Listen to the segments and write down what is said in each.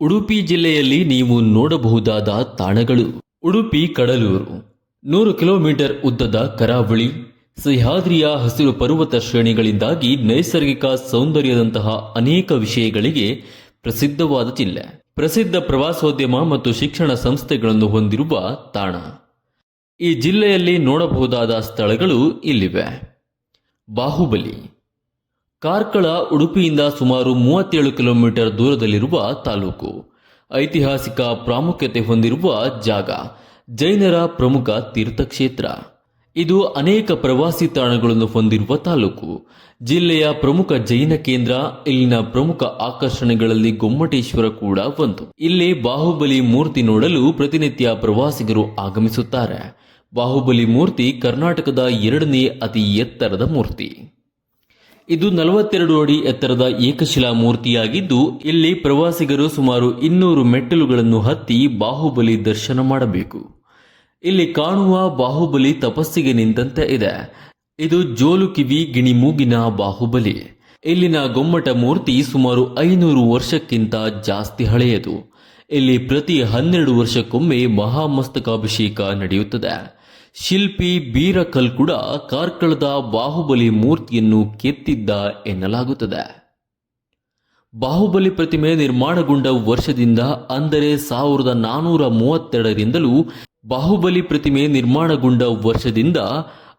ಉಡುಪಿ ಜಿಲ್ಲೆಯಲ್ಲಿ ನೀವು ನೋಡಬಹುದಾದ ತಾಣಗಳು. ಉಡುಪಿ ಕಡಲೂರು, ನೂರು ಕಿಲೋಮೀಟರ್ ಉದ್ದದ ಕರಾವಳಿ ಸಹ್ಯಾದ್ರಿಯ ಹಸಿರು ಪರ್ವತ ಶ್ರೇಣಿಗಳಿಂದಾಗಿ ನೈಸರ್ಗಿಕ ಸೌಂದರ್ಯದಂತಹ ಅನೇಕ ವಿಷಯಗಳಿಗೆ ಪ್ರಸಿದ್ಧವಾದ ಜಿಲ್ಲೆ. ಪ್ರಸಿದ್ಧ ಪ್ರವಾಸೋದ್ಯಮ ಮತ್ತು ಶಿಕ್ಷಣ ಸಂಸ್ಥೆಗಳನ್ನು ಹೊಂದಿರುವ ತಾಣ. ಈ ಜಿಲ್ಲೆಯಲ್ಲಿ ನೋಡಬಹುದಾದ ಸ್ಥಳಗಳು ಇಲ್ಲಿವೆ. ಬಾಹುಬಲಿ. ಕಾರ್ಕಳ ಉಡುಪಿಯಿಂದ ಸುಮಾರು ಮೂವತ್ತೇಳು ಕಿಲೋಮೀಟರ್ ದೂರದಲ್ಲಿರುವ ತಾಲೂಕು. ಐತಿಹಾಸಿಕ ಪ್ರಾಮುಖ್ಯತೆ ಹೊಂದಿರುವ ಜಾಗ, ಜೈನರ ಪ್ರಮುಖ ತೀರ್ಥಕ್ಷೇತ್ರ. ಇದು ಅನೇಕ ಪ್ರವಾಸಿ ತಾಣಗಳನ್ನು ಹೊಂದಿರುವ ತಾಲೂಕು. ಜಿಲ್ಲೆಯ ಪ್ರಮುಖ ಜೈನ ಕೇಂದ್ರ, ಇಲ್ಲಿನ ಪ್ರಮುಖ ಆಕರ್ಷಣೆಗಳಲ್ಲಿ ಗೊಮ್ಮಟೇಶ್ವರ ಕೂಡ ಒಂದು. ಇಲ್ಲಿ ಬಾಹುಬಲಿ ಮೂರ್ತಿ ನೋಡಲು ಪ್ರತಿನಿತ್ಯ ಪ್ರವಾಸಿಗರು ಆಗಮಿಸುತ್ತಾರೆ. ಬಾಹುಬಲಿ ಮೂರ್ತಿ ಕರ್ನಾಟಕದ ಎರಡನೇ ಅತಿ ಎತ್ತರದ ಮೂರ್ತಿ. ಇದು ನಲವತ್ತೆರಡು ಅಡಿ ಎತ್ತರದ ಏಕಶಿಲಾ ಮೂರ್ತಿಯಾಗಿದ್ದು, ಇಲ್ಲಿ ಪ್ರವಾಸಿಗರು ಸುಮಾರು ಇನ್ನೂರು ಮೆಟ್ಟಿಲುಗಳನ್ನು ಹತ್ತಿ ಬಾಹುಬಲಿ ದರ್ಶನ ಮಾಡಬೇಕು. ಇಲ್ಲಿ ಕಾಣುವ ಬಾಹುಬಲಿ ತಪಸ್ಸಿಗೆ ನಿಂತಂತೆ ಇದೆ. ಇದು ಜೋಲು ಕಿವಿ ಗಿಣಿಮೂಗಿನ ಬಾಹುಬಲಿ. ಇಲ್ಲಿನ ಗೊಮ್ಮಟ ಮೂರ್ತಿ ಸುಮಾರು ಐನೂರು ವರ್ಷಕ್ಕಿಂತ ಜಾಸ್ತಿ ಹಳೆಯದು. ಇಲ್ಲಿ ಪ್ರತಿ ಹನ್ನೆರಡು ವರ್ಷಕ್ಕೊಮ್ಮೆ ಮಹಾಮಸ್ತಕಾಭಿಷೇಕ ನಡೆಯುತ್ತದೆ. ಶಿಲ್ಪಿ ಬೀರಕಲ್ ಕೂಡ ಕಾರ್ಕಳದ ಬಾಹುಬಲಿ ಮೂರ್ತಿಯನ್ನು ಕೆತ್ತಿದ್ದ ಎನ್ನಲಾಗುತ್ತದೆ. ಬಾಹುಬಲಿ ಪ್ರತಿಮೆ ನಿರ್ಮಾಣಗೊಂಡ ವರ್ಷದಿಂದ ಅಂದರೆ ಸಾವಿರದ ನಾನೂರ ಮೂವತ್ತೆರಡರಿಂದಲೂ ಬಾಹುಬಲಿ ಪ್ರತಿಮೆ ನಿರ್ಮಾಣಗೊಂಡ ವರ್ಷದಿಂದ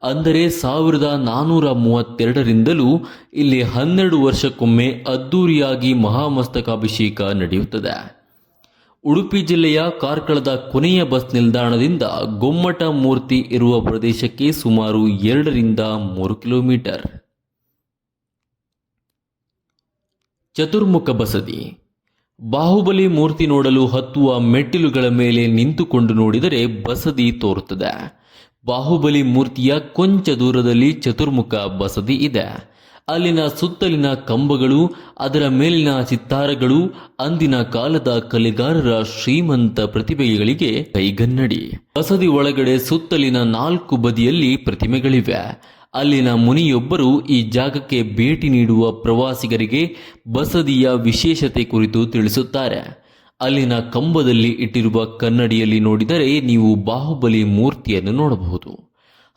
ಅಂದರೆ ಸಾವಿರದ ನಾನೂರ ಮೂವತ್ತೆರಡರಿಂದಲೂ ಇಲ್ಲಿ ಹನ್ನೆರಡು ವರ್ಷಕ್ಕೊಮ್ಮೆ ಅದ್ದೂರಿಯಾಗಿ ಮಹಾಮಸ್ತಕಾಭಿಷೇಕ ನಡೆಯುತ್ತದೆ. ಉಡುಪಿ ಜಿಲ್ಲೆಯ ಕಾರ್ಕಳದ ಕೊನೆಯ ಬಸ್ ನಿಲ್ದಾಣದಿಂದ ಗೊಮ್ಮಟ ಮೂರ್ತಿ ಇರುವ ಪ್ರದೇಶಕ್ಕೆ ಸುಮಾರು ಎರಡರಿಂದ ಮೂರು ಕಿಲೋಮೀಟರ್. ಚತುರ್ಮುಖ ಬಸದಿ. ಬಾಹುಬಲಿ ಮೂರ್ತಿ ನೋಡಲು ಹತ್ತುವ ಮೆಟ್ಟಿಲುಗಳ ಮೇಲೆ ನಿಂತುಕೊಂಡು ನೋಡಿದರೆ ಬಸದಿ ತೋರುತ್ತದೆ. ಬಾಹುಬಲಿ ಮೂರ್ತಿಯ ಕೊಂಚ ದೂರದಲ್ಲಿ ಚತುರ್ಮುಖ ಬಸದಿ ಇದೆ. ಅಲ್ಲಿನ ಸುತ್ತಲಿನ ಕಂಬಗಳು, ಅದರ ಮೇಲಿನ ಚಿತ್ತಾರಗಳು ಅಂದಿನ ಕಾಲದ ಕಲೆಗಾರರ ಶ್ರೀಮಂತ ಪ್ರತಿಭೆಗಳಿಗೆ ಕೈಗನ್ನಡಿ. ಬಸದಿ ಒಳಗಡೆ ಸುತ್ತಲಿನ ನಾಲ್ಕು ಬದಿಯಲ್ಲಿ ಪ್ರತಿಮೆಗಳಿವೆ. ಅಲ್ಲಿನ ಮುನಿಯೊಬ್ಬರು ಈ ಜಾಗಕ್ಕೆ ಭೇಟಿ ನೀಡುವ ಪ್ರವಾಸಿಗರಿಗೆ ಬಸದಿಯ ವಿಶೇಷತೆ ಕುರಿತು ತಿಳಿಸುತ್ತಾರೆ. ಅಲ್ಲಿನ ಕಂಬದಲ್ಲಿ ಇಟ್ಟಿರುವ ಕನ್ನಡಿಯಲ್ಲಿ ನೋಡಿದರೆ ನೀವು ಬಾಹುಬಲಿ ಮೂರ್ತಿಯನ್ನು ನೋಡಬಹುದು.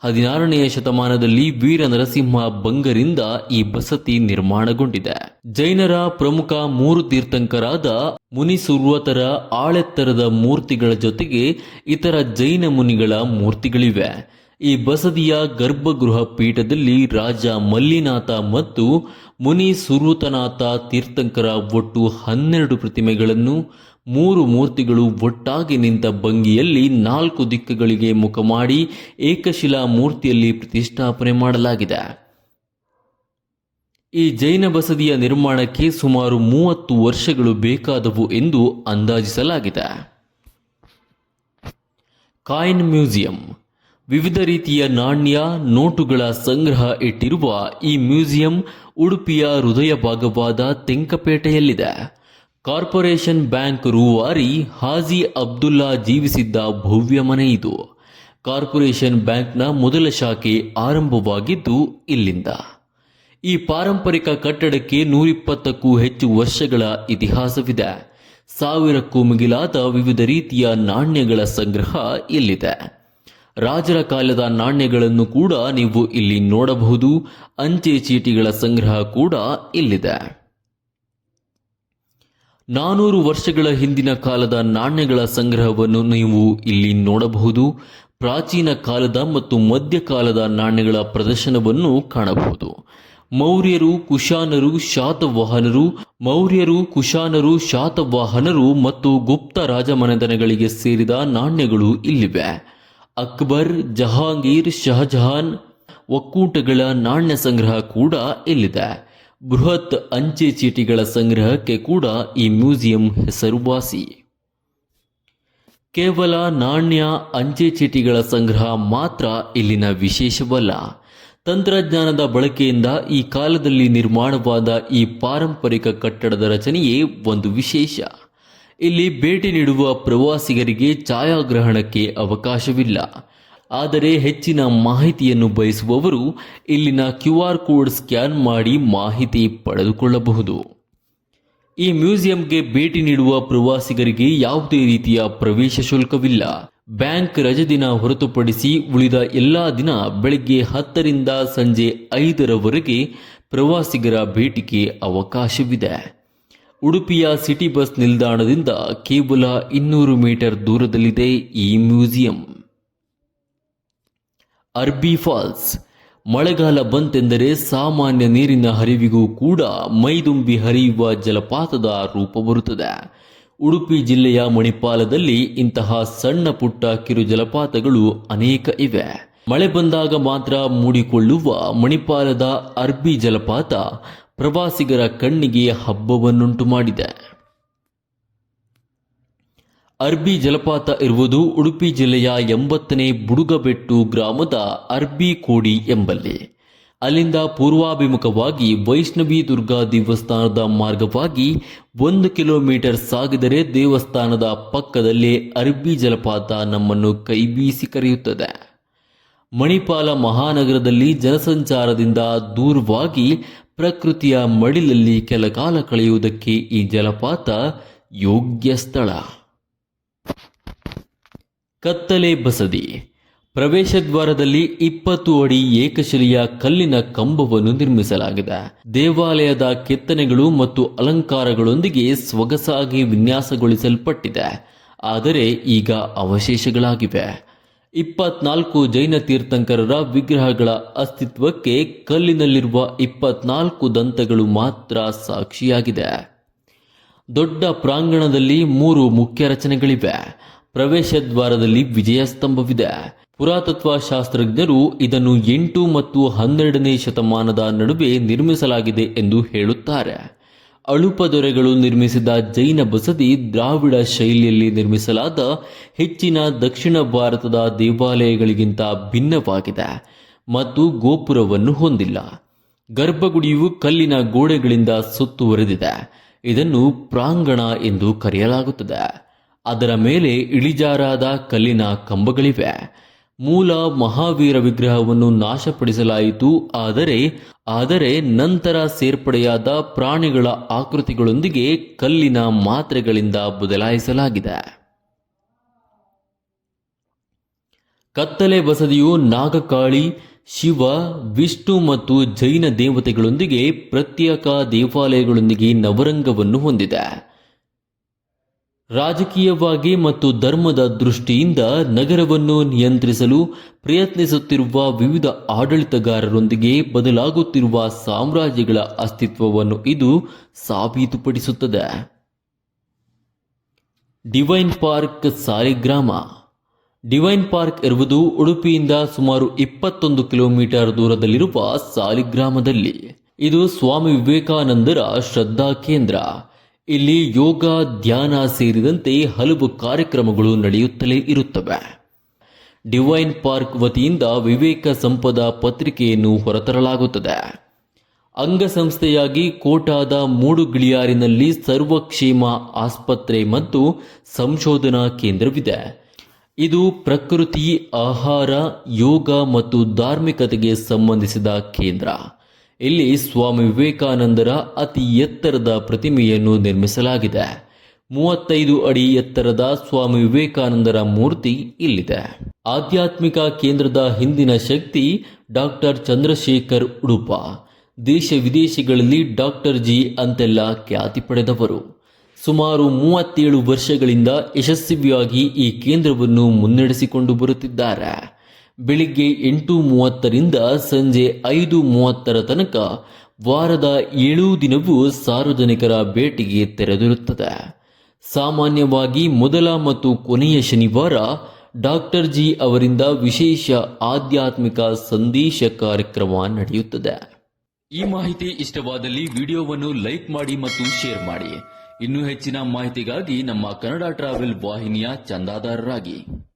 ಹದಿನಾರನೆಯ ಶತಮಾನದಲ್ಲಿ ವೀರ ನರಸಿಂಹ ಬಂಗರಿಂದ ಈ ಬಸತಿ ನಿರ್ಮಾಣಗೊಂಡಿದೆ. ಜೈನರ ಪ್ರಮುಖ ಮೂರು ತೀರ್ಥಂಕರಾದ ಮುನಿಸುರ್ವತರ ಆಳೆತ್ತರದ ಮೂರ್ತಿಗಳ ಜೊತೆಗೆ ಇತರ ಜೈನ ಮುನಿಗಳ ಮೂರ್ತಿಗಳಿವೆ. ಈ ಬಸದಿಯ ಗರ್ಭಗೃಹ ಪೀಠದಲ್ಲಿ ರಾಜ ಮಲ್ಲಿನಾಥ ಮತ್ತು ಮುನಿ ಸುರೂತನಾಥ ತೀರ್ಥಂಕರ ಒಟ್ಟು ಹನ್ನೆರಡು ಪ್ರತಿಮೆಗಳನ್ನು, ಮೂರು ಮೂರ್ತಿಗಳು ಒಟ್ಟಾಗಿ ನಿಂತ ಭಂಗಿಯಲ್ಲಿ ನಾಲ್ಕು ದಿಕ್ಕುಗಳಿಗೆ ಮುಖ ಮಾಡಿ ಏಕಶಿಲಾ ಮೂರ್ತಿಯಲ್ಲಿ ಪ್ರತಿಷ್ಠಾಪನೆ ಮಾಡಲಾಗಿದೆ. ಈ ಜೈನ ಬಸದಿಯ ನಿರ್ಮಾಣಕ್ಕೆ ಸುಮಾರು ಮೂವತ್ತು ವರ್ಷಗಳು ಬೇಕಾದವು ಎಂದು ಅಂದಾಜಿಸಲಾಗಿದೆ. ಕಾಯಿನ್ ಮ್ಯೂಸಿಯಂ ವಿವಿಧ ರೀತಿಯ ನಾಣ್ಯ, ನೋಟುಗಳ ಸಂಗ್ರಹ ಇಟ್ಟಿರುವ ಈ ಮ್ಯೂಸಿಯಂ ಉಡುಪಿಯ ಹೃದಯ ಭಾಗವಾದ ತೆಂಕಪೇಟೆಯಲ್ಲಿದೆ. ಕಾರ್ಪೊರೇಷನ್ ಬ್ಯಾಂಕ್ ರೂವಾರಿ ಹಾಜಿ ಅಬ್ದುಲ್ಲಾ ಜೀವಿಸಿದ್ದ ಭವ್ಯ ಮನೆ ಇದು. ಕಾರ್ಪೊರೇಷನ್ ಬ್ಯಾಂಕ್ನ ಮೊದಲ ಶಾಖೆ ಆರಂಭವಾಗಿದ್ದು ಇಲ್ಲಿಂದ. ಈ ಪಾರಂಪರಿಕ ಕಟ್ಟಡಕ್ಕೆ ನೂರಿಪ್ಪತ್ತಕ್ಕೂ ಹೆಚ್ಚು ವರ್ಷಗಳ ಇತಿಹಾಸವಿದೆ. ಸಾವಿರಕ್ಕೂ ಮಿಗಿಲಾದ ವಿವಿಧ ರೀತಿಯ ನಾಣ್ಯಗಳ ಸಂಗ್ರಹ ಇಲ್ಲಿದೆ. ರಾಜರ ಕಾಲದ ನಾಣ್ಯಗಳನ್ನು ಕೂಡ ನೀವು ಇಲ್ಲಿ ನೋಡಬಹುದು. ಅಂಚೆ ಚೀಟಿಗಳ ಸಂಗ್ರಹ ಕೂಡ ಇಲ್ಲಿದೆ. ನಾನೂರು ವರ್ಷಗಳ ಹಿಂದಿನ ಕಾಲದ ನಾಣ್ಯಗಳ ಸಂಗ್ರಹವನ್ನು ನೀವು ಇಲ್ಲಿ ನೋಡಬಹುದು. ಪ್ರಾಚೀನ ಕಾಲದ ಮತ್ತು ಮಧ್ಯಕಾಲದ ನಾಣ್ಯಗಳ ಪ್ರದರ್ಶನವನ್ನು ಕಾಣಬಹುದು. ಮೌರ್ಯರು, ಕುಶಾನರು, ಶಾತವಾಹನರು, ಮೌರ್ಯರು, ಕುಶಾನರು, ಶಾತವಾಹನರು ಮತ್ತು ಗುಪ್ತ ರಾಜಮನೆತನಗಳಿಗೆ ಸೇರಿದ ನಾಣ್ಯಗಳು ಇಲ್ಲಿವೆ. ಅಕ್ಬರ್, ಜಹಾಂಗೀರ್, ಶಹಜಹಾನ್, ಒಕ್ಕೂಟಗಳ ನಾಣ್ಯ ಸಂಗ್ರಹ ಕೂಡ ಇಲ್ಲಿದೆ. ಬೃಹತ್ ಅಂಚೆ ಚೀಟಿಗಳ ಸಂಗ್ರಹಕ್ಕೆ ಕೂಡ ಈ ಮ್ಯೂಸಿಯಂ ಹೆಸರುವಾಸಿ. ಕೇವಲ ನಾಣ್ಯ, ಅಂಚೆ ಚೀಟಿಗಳ ಸಂಗ್ರಹ ಮಾತ್ರ ಇಲ್ಲಿನ ವಿಶೇಷವಲ್ಲ. ತಂತ್ರಜ್ಞಾನದ ಬಳಕೆಯಿಂದ ಈ ಕಾಲದಲ್ಲಿ ನಿರ್ಮಾಣವಾದ ಈ ಪಾರಂಪರಿಕ ಕಟ್ಟಡದ ರಚನೆಯೇ ಒಂದು ವಿಶೇಷ. ಇಲ್ಲಿ ಭೇಟಿ ನೀಡುವ ಪ್ರವಾಸಿಗರಿಗೆ ಛಾಯಾಗ್ರಹಣಕ್ಕೆ ಅವಕಾಶವಿಲ್ಲ. ಆದರೆ ಹೆಚ್ಚಿನ ಮಾಹಿತಿಯನ್ನು ಬಯಸುವವರು ಇಲ್ಲಿನ ಕ್ಯೂ ಆರ್ ಕೋಡ್ ಸ್ಕ್ಯಾನ್ ಮಾಡಿ ಮಾಹಿತಿ ಪಡೆದುಕೊಳ್ಳಬಹುದು. ಈ ಮ್ಯೂಸಿಯಂಗೆ ಭೇಟಿ ನೀಡುವ ಪ್ರವಾಸಿಗರಿಗೆ ಯಾವುದೇ ರೀತಿಯ ಪ್ರವೇಶ ಶುಲ್ಕವಿಲ್ಲ. ಬ್ಯಾಂಕ್ ರಜೆ ದಿನ ಹೊರತುಪಡಿಸಿ ಉಳಿದ ಎಲ್ಲಾ ದಿನ ಬೆಳಗ್ಗೆ ಹತ್ತರಿಂದ ಸಂಜೆ ಐದರವರೆಗೆ ಪ್ರವಾಸಿಗರ ಭೇಟಿಗೆ ಅವಕಾಶವಿದೆ. ಉಡುಪಿಯ ಸಿಟಿ ಬಸ್ ನಿಲ್ದಾಣದಿಂದ ಕೇವಲ ಇನ್ನೂರು ಮೀಟರ್ ದೂರದಲ್ಲಿದೆ ಈ ಮ್ಯೂಸಿಯಂ. ಅರ್ಬಿ ಫಾಲ್ಸ್, ಮಳೆಗಾಲ ಬಂತೆಂದರೆ ಸಾಮಾನ್ಯ ನೀರಿನ ಹರಿವಿಗೂ ಕೂಡ ಮೈದುಂಬಿ ಹರಿಯುವ ಜಲಪಾತದ ರೂಪ ಬರುತ್ತದೆ. ಉಡುಪಿ ಜಿಲ್ಲೆಯ ಮಣಿಪಾಲದಲ್ಲಿ ಇಂತಹ ಸಣ್ಣ ಪುಟ್ಟ ಕಿರು ಜಲಪಾತಗಳು ಅನೇಕ ಇವೆ. ಮಳೆ ಬಂದಾಗ ಮಾತ್ರ ಮೂಡಿಕೊಳ್ಳುವ ಮಣಿಪಾಲದ ಅರ್ಬಿ ಜಲಪಾತ ಪ್ರವಾಸಿಗರ ಕಣ್ಣಿಗೆ ಹಬ್ಬವನ್ನುಂಟು ಮಾಡಿದೆ. ಅರ್ಬಿ ಜಲಪಾತ ಇರುವುದು ಉಡುಪಿ ಜಿಲ್ಲೆಯ ಎಂಬತ್ತನೇ ಬುಡುಗಬೆಟ್ಟು ಗ್ರಾಮದ ಅರ್ಬಿ ಕೋಡಿ ಎಂಬಲ್ಲಿ. ಅಲ್ಲಿಂದ ಪೂರ್ವಾಭಿಮುಖವಾಗಿ ವೈಷ್ಣವಿ ದುರ್ಗಾ ದೇವಸ್ಥಾನದ ಮಾರ್ಗವಾಗಿ ಒಂದು ಕಿಲೋಮೀಟರ್ ಸಾಗಿದರೆ ದೇವಸ್ಥಾನದ ಪಕ್ಕದಲ್ಲೇ ಅರ್ಬಿ ಜಲಪಾತ ನಮ್ಮನ್ನು ಕೈಬೀಸಿ ಕರೆಯುತ್ತದೆ. ಮಣಿಪಾಲ ಮಹಾನಗರದಲ್ಲಿ ಜನಸಂಚಾರದಿಂದ ದೂರವಾಗಿ ಪ್ರಕೃತಿಯ ಮಡಿಲಲ್ಲಿ ಕೆಲ ಕಾಲ ಕಳೆಯುವುದಕ್ಕೆ ಈ ಜಲಪಾತ ಯೋಗ್ಯ ಸ್ಥಳ. ಕತ್ತಲೆ ಬಸದಿ. ಪ್ರವೇಶ ದ್ವಾರದಲ್ಲಿ ಇಪ್ಪತ್ತು ಅಡಿ ಏಕಶಿಲೆಯ ಕಲ್ಲಿನ ಕಂಬವನ್ನು ನಿರ್ಮಿಸಲಾಗಿದೆ. ದೇವಾಲಯದ ಕೆತ್ತನೆಗಳು ಮತ್ತು ಅಲಂಕಾರಗಳೊಂದಿಗೆ ಸೊಗಸಾಗಿ ವಿನ್ಯಾಸಗೊಳಿಸಲ್ಪಟ್ಟಿದೆ. ಆದರೆ ಈಗ ಅವಶೇಷಗಳಾಗಿವೆ. ಇಪ್ಪತ್ನಾಲ್ಕು ಜೈನ ತೀರ್ಥಂಕರರ ವಿಗ್ರಹಗಳ ಅಸ್ತಿತ್ವಕ್ಕೆ ಕಲ್ಲಿನಲ್ಲಿರುವ ಇಪ್ಪತ್ನಾಲ್ಕು ದಂತಗಳು ಮಾತ್ರ ಸಾಕ್ಷಿಯಾಗಿದೆ. ದೊಡ್ಡ ಪ್ರಾಂಗಣದಲ್ಲಿ ಮೂರು ಮುಖ್ಯ ರಚನೆಗಳಿವೆ. ಪ್ರವೇಶ ದ್ವಾರದಲ್ಲಿ ವಿಜಯ ಸ್ತಂಭವಿದೆ. ಪುರಾತತ್ವ ಶಾಸ್ತ್ರಜ್ಞರು ಇದನ್ನು ಎಂಟು ಮತ್ತು ಹನ್ನೆರಡನೇ ಶತಮಾನದ ನಡುವೆ ನಿರ್ಮಿಸಲಾಗಿದೆ ಎಂದು ಹೇಳುತ್ತಾರೆ. ಅಳುಪ ದೊರೆಗಳು ನಿರ್ಮಿಸಿದ ಜೈನ ಬಸದಿ ದ್ರಾವಿಡ ಶೈಲಿಯಲ್ಲಿ ನಿರ್ಮಿಸಲಾದ ಹೆಚ್ಚಿನ ದಕ್ಷಿಣ ಭಾರತದ ದೇವಾಲಯಗಳಿಗಿಂತ ಭಿನ್ನವಾಗಿದೆ ಮತ್ತು ಗೋಪುರವನ್ನು ಹೊಂದಿಲ್ಲ. ಗರ್ಭಗುಡಿಯು ಕಲ್ಲಿನ ಗೋಡೆಗಳಿಂದ ಸುತ್ತುವರೆದಿದೆ. ಇದನ್ನು ಪ್ರಾಂಗಣ ಎಂದು ಕರೆಯಲಾಗುತ್ತದೆ. ಅದರ ಮೇಲೆ ಇಳಿಜಾರಾದ ಕಲ್ಲಿನ ಕಂಬಗಳಿವೆ. ಮೂಲ ಮಹಾವೀರ ವಿಗ್ರಹವನ್ನು ನಾಶಪಡಿಸಲಾಯಿತು. ಆದರೆ ಆದರೆ ನಂತರ ಸೇರ್ಪಡೆಯಾದ ಪ್ರಾಣಿಗಳ ಆಕೃತಿಗಳೊಂದಿಗೆ ಕಲ್ಲಿನ ಮಾತ್ರೆಗಳಿಂದ ಬದಲಾಯಿಸಲಾಗಿದೆ. ಕತ್ತಲೆ ಬಸದಿಯು ನಾಗಕಾಳಿ, ಶಿವ, ವಿಷ್ಣು ಮತ್ತು ಜೈನ ದೇವತೆಗಳೊಂದಿಗೆ ಪ್ರತ್ಯೇಕ ದೇವಾಲಯಗಳೊಂದಿಗೆ ನವರಂಗವನ್ನು ಹೊಂದಿದೆ. ರಾಜಕೀಯವಾಗಿ ಮತ್ತು ಧರ್ಮದ ದೃಷ್ಟಿಯಿಂದ ನಗರವನ್ನು ನಿಯಂತ್ರಿಸಲು ಪ್ರಯತ್ನಿಸುತ್ತಿರುವ ವಿವಿಧ ಆಡಳಿತಗಾರರೊಂದಿಗೆ ಬದಲಾಗುತ್ತಿರುವ ಸಾಮ್ರಾಜ್ಯಗಳ ಅಸ್ತಿತ್ವವನ್ನು ಇದು ಸಾಬೀತುಪಡಿಸುತ್ತದೆ. Divine park Saligrama. Divine park ಇರುವುದು ಉಡುಪಿಯಿಂದ ಸುಮಾರು ಇಪ್ಪತ್ತೊಂದು ಕಿಲೋಮೀಟರ್ ದೂರದಲ್ಲಿರುವ ಸಾಲಿಗ್ರಾಮದಲ್ಲಿ. ಇದು ಸ್ವಾಮಿ ವಿವೇಕಾನಂದರ ಶ್ರದ್ಧಾ ಕೇಂದ್ರ. ಇಲ್ಲಿ ಯೋಗ, ಧ್ಯಾನ ಸೇರಿದಂತೆ ಹಲವು ಕಾರ್ಯಕ್ರಮಗಳು ನಡೆಯುತ್ತಲೇ ಇರುತ್ತವೆ. ಡಿವೈನ್ ಪಾರ್ಕ್ ವತಿಯಿಂದ ವಿವೇಕ ಸಂಪದ ಪತ್ರಿಕೆಯನ್ನು ಹೊರತರಲಾಗುತ್ತದೆ. ಅಂಗಸಂಸ್ಥೆಯಾಗಿ ಕೋಟಾದ ಮೂಡುಗಿಳಿಯಾರಿನಲ್ಲಿ ಸರ್ವಕ್ಷೇಮ ಆಸ್ಪತ್ರೆ ಮತ್ತು ಸಂಶೋಧನಾ ಕೇಂದ್ರವಿದೆ. ಇದು ಪ್ರಕೃತಿ, ಆಹಾರ, ಯೋಗ ಮತ್ತು ಧಾರ್ಮಿಕತೆಗೆ ಸಂಬಂಧಿಸಿದ ಕೇಂದ್ರ. ಇಲ್ಲಿ ಸ್ವಾಮಿ ವಿವೇಕಾನಂದರ ಅತಿ ಎತ್ತರದ ಪ್ರತಿಮೆಯನ್ನು ನಿರ್ಮಿಸಲಾಗಿದೆ. ಮೂವತ್ತೈದು ಅಡಿ ಎತ್ತರದ ಸ್ವಾಮಿ ವಿವೇಕಾನಂದರ ಮೂರ್ತಿ ಇಲ್ಲಿದೆ. ಆಧ್ಯಾತ್ಮಿಕ ಕೇಂದ್ರದ ಹಿಂದಿನ ಶಕ್ತಿ ಡಾಕ್ಟರ್ ಚಂದ್ರಶೇಖರ್ ಉಡುಪ. ದೇಶ ವಿದೇಶಗಳಲ್ಲಿ ಡಾಕ್ಟರ್ ಜಿ. ಅಂತೆಲ್ಲ ಖ್ಯಾತಿ ಪಡೆದವರು. ಸುಮಾರು ಮೂವತ್ತೇಳು ವರ್ಷಗಳಿಂದ ಯಶಸ್ವಿಯಾಗಿ ಈ ಕೇಂದ್ರವನ್ನು ಮುನ್ನಡೆಸಿಕೊಂಡು ಬರುತ್ತಿದ್ದಾರೆ. ಬೆಳಿಗ್ಗೆ ಎಂಟು ಮೂವತ್ತರಿಂದ ಸಂಜೆ ಐದು ಮೂವತ್ತರ ತನಕ ವಾರದ ಏಳು ದಿನವೂ ಸಾರ್ವಜನಿಕರ ಭೇಟಿಗೆ ತೆರೆದಿರುತ್ತದೆ. ಸಾಮಾನ್ಯವಾಗಿ ಮೊದಲ ಮತ್ತು ಕೊನೆಯ ಶನಿವಾರ ಡಾಕ್ಟರ್ ಜಿ ಅವರಿಂದ ವಿಶೇಷ ಆಧ್ಯಾತ್ಮಿಕ ಸಂದೇಶ ಕಾರ್ಯಕ್ರಮ ನಡೆಯುತ್ತದೆ. ಈ ಮಾಹಿತಿ ಇಷ್ಟವಾದಲ್ಲಿ ವಿಡಿಯೋವನ್ನು ಲೈಕ್ ಮಾಡಿ ಮತ್ತು ಶೇರ್ ಮಾಡಿ. ಇನ್ನೂ ಹೆಚ್ಚಿನ ಮಾಹಿತಿಗಾಗಿ ನಮ್ಮ ಕನ್ನಡ ಟ್ರಾವೆಲ್ ವಾಹಿನಿಯ ಚಂದಾದಾರರಾಗಿ.